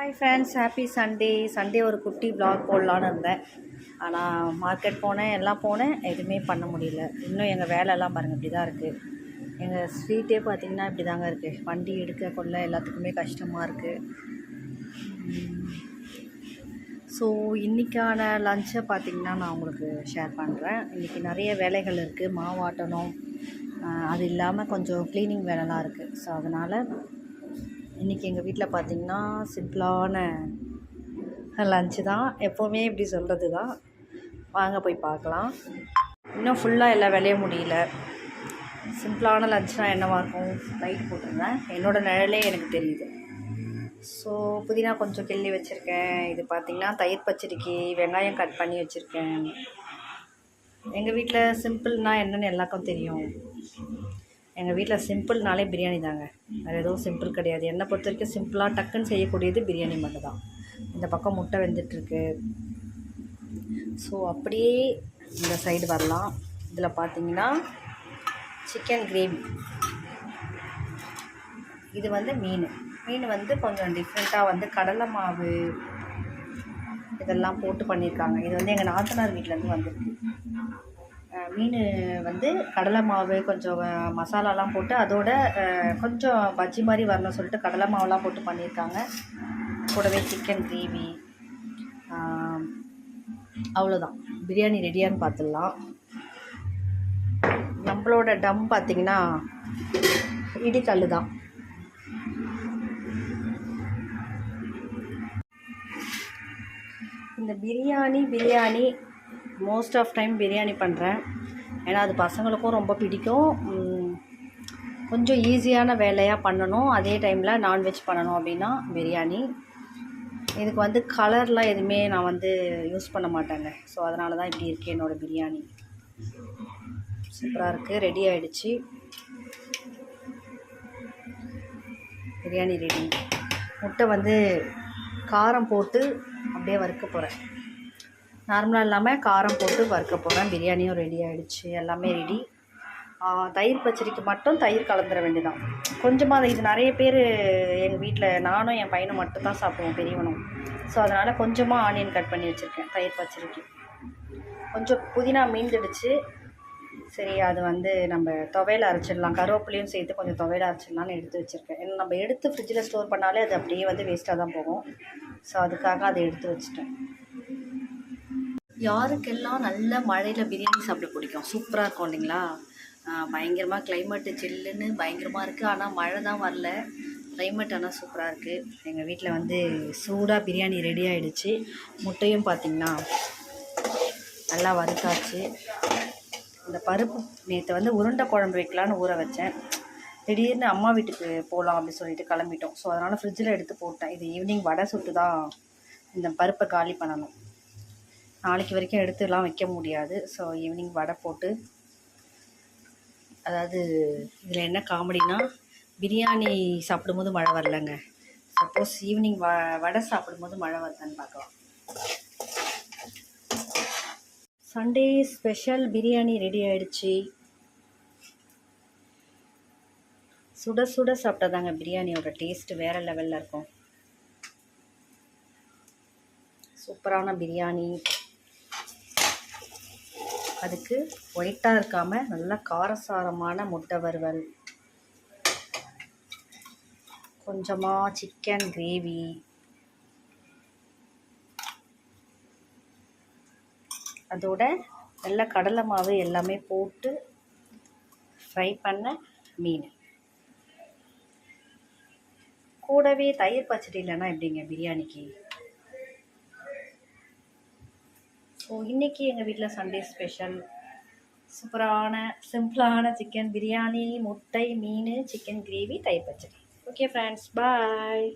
Hi friends happy Sunday Sunday ஒரு குட்டி block போடலான்னு இருந்தேன். ஆனால் மார்க்கெட் போனேன் எல்லாம் போனேன். எதுவுமே பண்ண முடியல. இன்னும் எங்கள் வேலையெல்லாம் பாருங்கள் இப்படி தான் இருக்குது எங்கள் ஸ்ட்ரீட்டே பார்த்தீங்கன்னா இப்படி தாங்க இருக்குது வண்டி எடுக்க கொள்ள எல்லாத்துக்குமே கஷ்டமாக இருக்குது ஸோ இன்றைக்கான லஞ்சை பார்த்திங்கன்னா நான் உங்களுக்கு ஷேர் பண்ணுறேன் இன்றைக்கி நிறைய வேலைகள் இருக்குது மாவாட்டணும் அது இல்லாமல் கொஞ்சம் க்ளீனிங் வேலைலாம் இருக்குது ஸோ அதனால் இன்றைக்கி எங்கள் வீட்டில் பார்த்திங்கன்னா சிம்பிளான லஞ்சு தான். எப்போவுமே இப்படி சொல்கிறது தான் வாங்க போய் பார்க்கலாம். இன்னும் ஃபுல்லாக எல்லா வேலையும் முடியல. சிம்பிளான லஞ்ச்னால் என்னவாக இருக்கும்? லைட் போட்டிருந்தேன். என்னோடய நிழலே எனக்கு தெரியுது. ஸோ புதினா கொஞ்சம் கிள்ளி வச்சுருக்கேன். இது பார்த்திங்கன்னா தயிர் பச்சடிக்கு வெங்காயம் கட் பண்ணி வச்சுருக்கேன். எங்கள் வீட்டில் சிம்பிள்னால் என்னென்னு எல்லாருக்கும் தெரியும். எங்கள் வீட்டில் சிம்பிள்னாலே பிரியாணி தாங்க. வேறு எதுவும் சிம்பிள் கிடையாது. என்னை பொறுத்த வரைக்கும் சிம்பிளாக டக்குன்னு செய்யக்கூடியது பிரியாணி மட்டும் தான் இந்த பக்கம் முட்டை வெந்துட்டுருக்கு. ஸோ அப்படியே இந்த சைடு வரலாம். இதில் பார்த்தீங்கன்னா சிக்கன் கிரேவி இது வந்து மீன். மீன் வந்து கொஞ்சம் டிஃப்ரெண்ட்டாக வந்து கடலை மாவு இதெல்லாம் போட்டு பண்ணியிருக்காங்க. இது வந்து எங்கள் நாத்தனார் வீட்டிலேருந்து வந்திருக்கு. மீன் வந்து கடலை மாவு கொஞ்சம் மசாலாலாம் போட்டு அதோட கொஞ்சம் பஜ்ஜி மாதிரி வரணும்னு சொல்லிட்டு கடலை மாவுலாம் போட்டு பண்ணியிருக்காங்க. கூடவே சிக்கன் கிரேவி அவ்வளோதான். பிரியாணி ரெடியான்னு பார்த்துடலாம். நம்மளோட டம் பார்த்திங்கன்னா இடிக்கல் தான். இந்த biryani biryani most of time biryani பண்ணுறேன் ஏன்னா அது பசங்களுக்கும் ரொம்ப பிடிக்கும். கொஞ்சம் ஈஸியான வேலையாக பண்ணணும். அதே டைமில் நான்வெஜ் பண்ணணும் அப்படின்னா பிரியாணி இதுக்கு வந்து கலர்லாம் எதுவுமே நான் வந்து யூஸ் பண்ண மாட்டேங்க. ஸோ அதனால தான் இப்படி இருக்குது என்னோடய பிரியாணி சூப்பராக இருக்குது ரெடி ஆகிடுச்சு பிரியாணி ரெடி முட்டை வந்து காரம் போட்டு அப்படியே வறுக்க போகிறேன் நார்மலாக இல்லாமல் காரம் போட்டு வறுக்க போகிறேன் பிரியாணியும் ரெடி ஆகிடுச்சு எல்லாமே ரெடி தயிர் பச்சடிக்கு மட்டும் தயிர் கலந்துட வேண்டியதான் கொஞ்சமாக இது நிறைய பேர் எங்கள் வீட்டில் நானும் என் பையனும் மட்டும் தான் சாப்பிடுவோம் பெரியவனும். ஸோ அதனால் கொஞ்சமாக ஆனியன் கட் பண்ணி வச்சுருக்கேன் தயிர் பச்சடிக்கு. கொஞ்சம் புதினா மீந்துடுச்சு. சரி அது வந்து நம்ம துவையில் அரைச்சிடலாம். கருவேப்பிலையும் சேர்த்து கொஞ்சம் துவையில் அரைச்சிடலாம்னு எடுத்து வச்சுருக்கேன். ஏன்னா நம்ம எடுத்து ஃப்ரிட்ஜில் ஸ்டோர் பண்ணாலே அது அப்படியே வந்து வேஸ்ட்டாக தான் போகும். ஸோ அதுக்காக அதை எடுத்து வச்சுட்டேன். யாருக்கெல்லாம் நல்ல மழையில் பிரியாணி சாப்பிட பிடிக்கும்? சூப்பராக இருக்கும் இல்லைங்களா? பயங்கரமாக கிளைமேட்டு சில்லுன்னு பயங்கரமாக இருக்குது ஆனால் மழை தான் வரல. கிளைமேட் ஆனால் சூப்பராக இருக்குது எங்கள் வீட்டில் வந்து சூடாக பிரியாணி ரெடி ஆகிடுச்சு முட்டையும் பார்த்திங்கன்னா நல்லா வறுத்தாச்சு. இந்த பருப்பு நேற்று வந்து உருண்டை குழம்பு வைக்கலான்னு ஊற வச்சேன். திடீர்னு அம்மா வீட்டுக்கு போகலாம் அப்படின்னு சொல்லிட்டு கிளம்பிட்டோம். ஸோ அதனால் ஃப்ரிட்ஜில் எடுத்து போட்டேன். இது ஈவினிங் வடை சுட்டு தான் இந்த பருப்பை காலி பண்ணணும். நாளைக்கு வரைக்கும் எடுத்துலாம் வைக்க முடியாது. ஸோ ஈவினிங் வடை போட்டு அதாவது இதில் என்ன காமெடினா பிரியாணி சாப்பிடும்போது மழை வரலங்க. சப்போஸ் ஈவினிங் வ வடை சாப்பிடும்போது மழை வருதான்னு பார்க்கலாம். சண்டே ஸ்பெஷல் பிரியாணி ரெடி ஆயிடுச்சு. சுட சுட சாப்பிட்டாதாங்க பிரியாணியோட டேஸ்ட் வேறு லெவலில் இருக்கும். சூப்பரான பிரியாணி. அதுக்கு ஒயிட்டாக இருக்காமல் நல்லா காரசாரமான முட்டை வறுவல். கொஞ்சமாக சிக்கன் கிரேவி அதோட நல்ல கடலை மாவு எல்லாமே போட்டு ஃப்ரை பண்ண மீன். கூடவே தயிர் பச்சடி இல்லைன்னா எப்படிங்க பிரியாணிக்கு? ஸோ இன்றைக்கி எங்கள் வீட்டில் சண்டே ஸ்பெஷல் சூப்பரான சிம்பிளான சிக்கன் பிரியாணி முட்டை மீன் சிக்கன் கிரேவி தயிர் பச்சடி. ஓகே ஃப்ரெண்ட்ஸ் பாய்